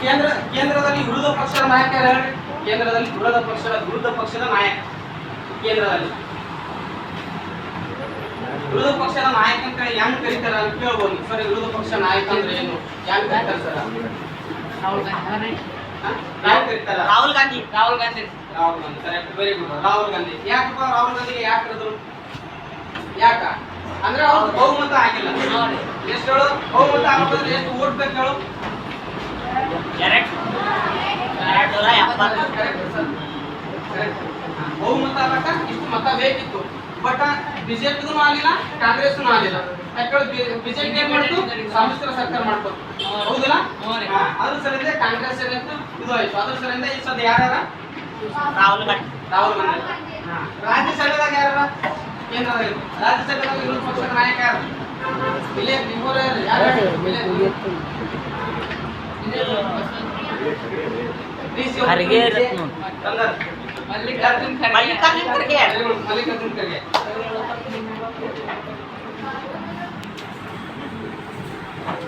ಕೇಂದ್ರ ಕೇಂದ್ರದಲ್ಲಿ ವಿರೋಧ ಪಕ್ಷದ ನಾಯಕ ಯಾರು ಕೇಂದ್ರದಲ್ಲಿ ವಿರೋಧ ಪಕ್ಷದ ವಿರುದ್ಧ ಪಕ್ಷದ ನಾಯಕ. ಕೇಂದ್ರದಲ್ಲಿ. ವಿರೋಧ ಪಕ್ಷದ ನಾಯಕ ಅಂತ ಹೆಂಗ್ ಕರೀತಾರ ಅಂತ ಕೇಳ್ಬೋದು. ಸರ್ ವಿರೋಧ ಪಕ್ಷ ನಾಯಕ ಅಂದ್ರೆ ಏನು? ಹೆಂಗ್ ಕರೀತಾರ ಸರ್? ರಾಹುಲ್ ಗಾಂಧಿ. ಕರೀತಾರ? Rahul Gandhi. Rahul Gandhi. Rahul Gandhi correct very good Rahul Gandhi. ಯಾಕಪ್ಪ ರಾಹುಲ್ ಗಾಂಧಿಗೆ ಯಾಕೆ ಕರೆದ್ರು? ಯಾಕ? ಅಂದ್ರೆ ಅವ್ರು ಬಹುಮತ ಆಗಿಲ್ಲ. ಎಷ್ಟು ಹೇಳು? ಬಹುಮತ ಆಗೋದ್ರೆ ಎಷ್ಟು ಓಟ್ ಬೇಕು ಹೇಳು? ಬಹುಮತ ಆಗಕ್ಕ ಇಷ್ಟು ಮತ ಬೇಕಿತ್ತು. ಬಟ್ ಬಿಜೆಪಿಗೂ ಆಗಿಲ್ಲ ಕಾಂಗ್ರೆಸ್ನು ಆಗಿಲ್ಲ ಯಾಕಂದ್ರೆ ಬಿಜೆಪಿ ಏನ್ ಮಾಡ್ತು? ಸಮ್ಮಿಶ್ರ ಸರ್ಕಾರ ಮಾಡ್ತು. ಹೌದಲ್ಲ? ಅದ್ರ ಸಲಿಂದ ಕಾಂಗ್ರೆಸ್ ಏನಂತ ಇದು ಆಯ್ತು. ಅದ್ರ ಸಲಿಂದ ಈ ಸದ ಯಾರ್ಯಾರ? ರಾಹುಲ್ ಗಾಂಧಿ. ರಾಹುಲ್ ಗಾಂಧಿ. ರಾಜ್ಯಸಭೆದಾಗ ಯಾರ ಕೇಂದ್ರದಾಗ ರಾಜ್ಯಸಭೆದಾಗ ವಿರೋಧ ಪಕ್ಷದ ನಾಯಕ ಯಾರು? ಇಲ್ಲೇ ನಿಮ್ಮೂರ ಯಾರು? ಇಲ್ಲೇ. ಖರ್ಗೆ. ಮಲ್ಲಿಕಾರ್ಜುನ್ ಖರ್ಗೆ. ಮಲ್ಲಿಕಾರ್ಜುನ್ ಖರ್ಗೆ. ಮಲ್ಲಿಕಾರ್ಜುನ್ ಖರ್ಗೆ.